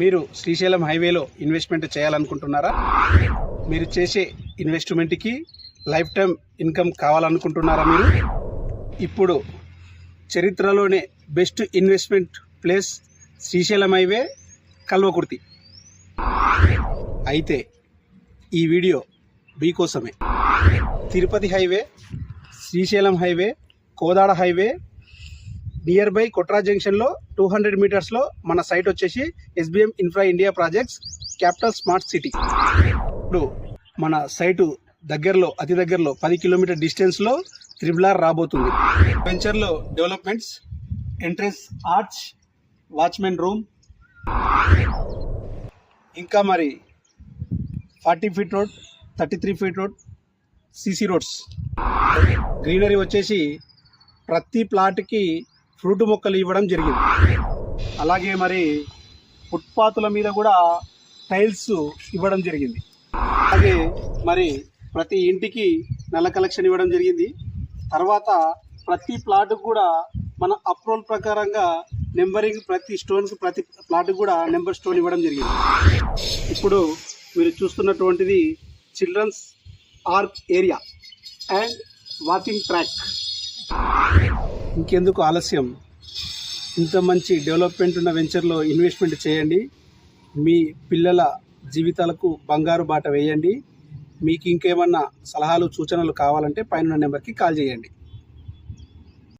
మీరు శ్రీశైలం హైవేలో ఇన్వెస్ట్మెంట్ చేయాలనుకుంటున్నారా? మీరు చేసే ఇన్వెస్ట్మెంట్కి లైఫ్ టైం ఇన్కమ్ కావాలనుకుంటున్నారా మీరు? ఇప్పుడు చరిత్రలోనే best investment place Srisailam highway Kalwakurthy. అయితే ఈ వీడియో మీకోసమే Tirupati highway Srisailam highway Kodad highway near by Kotra జంక్షన్లో టూ హండ్రెడ్ మీటర్స్లో మన సైట్ వచ్చేసి SBM infra India projects capital smart city. ఇప్పుడు మన సైటు దగ్గరలో అతి దగ్గరలో పది కిలోమీటర్ డిస్టెన్స్లో త్రిబులార్ రాబోతుంది. వెంచర్లో developments entrance arch watchmen room ఇంకా మరి forty feet road thirty three feet road CC roads. Greenery వచ్చేసి ప్రతి ప్లాట్కి ఫ్రూట్ మొక్కలు ఇవ్వడం జరిగింది. అలాగే మరి ఫుట్పాత్ల మీద కూడా టైల్స్ ఇవ్వడం జరిగింది. అలాగే మరి ప్రతి ఇంటికి నెల కలెక్షన్ ఇవ్వడం జరిగింది. తర్వాత ప్రతి ప్లాట్ కూడా మన అప్రూవల్ ప్రకారంగా నెంబరింగ్ ప్రతి స్టోన్కి ప్రతి ప్లాట్కి కూడా నెంబర్ స్టోన్ ఇవ్వడం జరిగింది. ఇప్పుడు మీరు చూస్తున్నటువంటిది children's park area and walking track. ఇంకెందుకు ఆలస్యం? ఇంత మంచి డెవలప్మెంట్ ఉన్న వెంచర్లో ఇన్వెస్ట్మెంట్ చేయండి. మీ పిల్లల జీవితాలకు బంగారు బాట వేయండి. మీకు ఇంకేమన్నా సలహాలు సూచనలు కావాలంటే పైన నెంబర్కి కాల్ చేయండి.